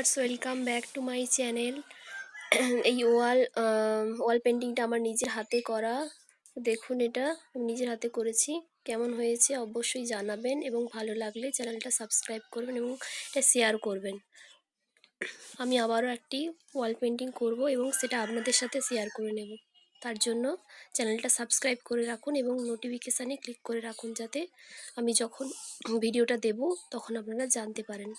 Viewers welcome back to my channel. এই wall ওয়াল পেন্টিংটা আমার নিজের হাতে করা। দেখুন এটা নিজের হাতে করেছি। কেমন হয়েছে অবশ্যই জানাবেন এবং ভালো লাগলে চ্যানেলটা সাবস্ক্রাইব করবেন এবং এটা শেয়ার করবেন। আমি আবারও একটি ওয়াল পেন্টিং করব এবং সেটা আপনাদের সাথে শেয়ার করে নেব। তার জন্য চ্যানেলটা সাবস্ক্রাইব করে রাখুন এবং নোটিফিকেশানে ক্লিক করে রাখুন যাতে আমি যখন ভিডিওটা দেব তখন আপনারা জানতে পারেন।